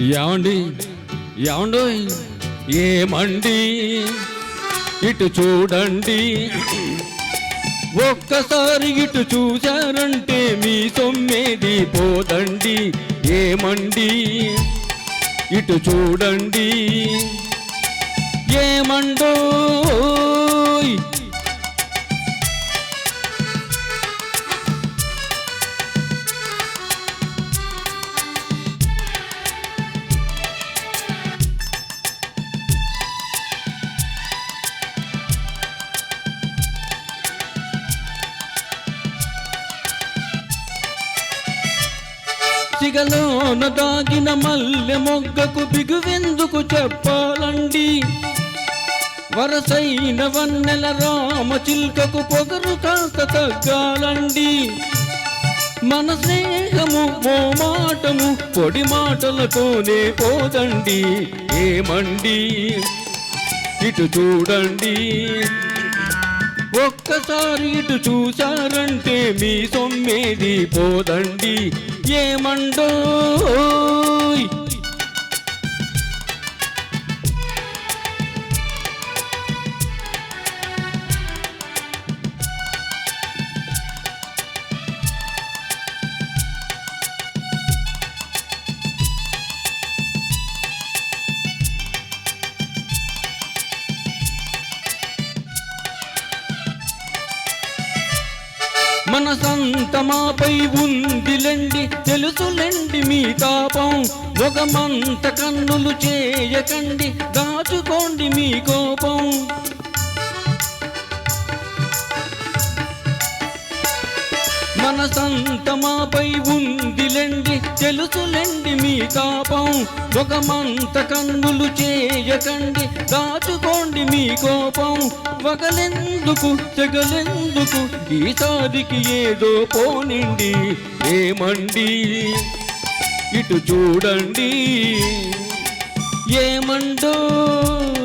ఏమండి ఏమండు ఏమండి? ఇటు చూడండి. ఒక్కసారి ఇటు చూశారంటే మీ సొమ్మేది పోదండి. ఏమండి? ఇటు చూడండి. ఏమండో? సిగలోన దాగిన మల్లె మొగ్గకు బిగువెందుకు చెప్పాలండి? వరసైన వన్నెల రామ చిల్కకు పొగరు కాస్త తగ్గాలండి. మన స్నేహము ఓ మాటము పొడి మాటలతోనే పోదండి. ఏమండి? ఇటు చూడండి. ఒక్కసారి ఇటు చూశారంటే మీ సొమ్మేది పోదండి. ஏமண்டோ మన సంతమాపై ఉందిలండి తెలుసులండి మీ తాపం. ఒక మంత కన్నులు చేయకండి దాచుకోండి మీ కోపం. మనసంతమాపై ఉందిలెండి తెలుసులెండి మీ కాపం. మొగమంత కన్నులు చేయకండి దాచుకోండి మీ కోపం. వగలెందుకు తెగలెందుకు ఈసారికి ఏదో పోనిండి. ఏమండి? ఇటు చూడండి. ఏమండోయ్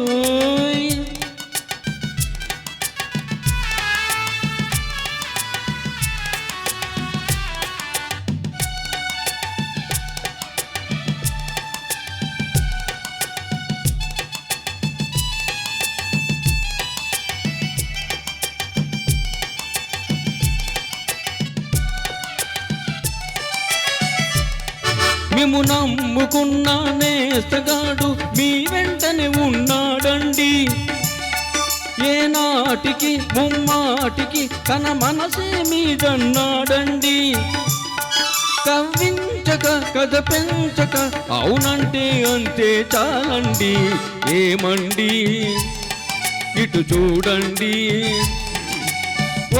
మేము నమ్ముకున్న నేస్తగాడు మీ వెంటనే ఉన్నాడండి. ఏనాటికి ముమ్మాటికి తన మనసే మీదన్నాడండి. కవ్వించక కథ పెంచక అవునంటే అంతే చాలండి. ఏమండి? ఇటు చూడండి.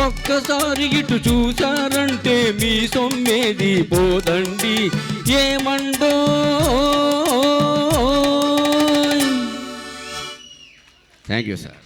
ఒక్కసారి ఇటు చూసారంటే మీ సొమ్మేది పోదండి. ఏమండో థ్యాంక్ యూ సార్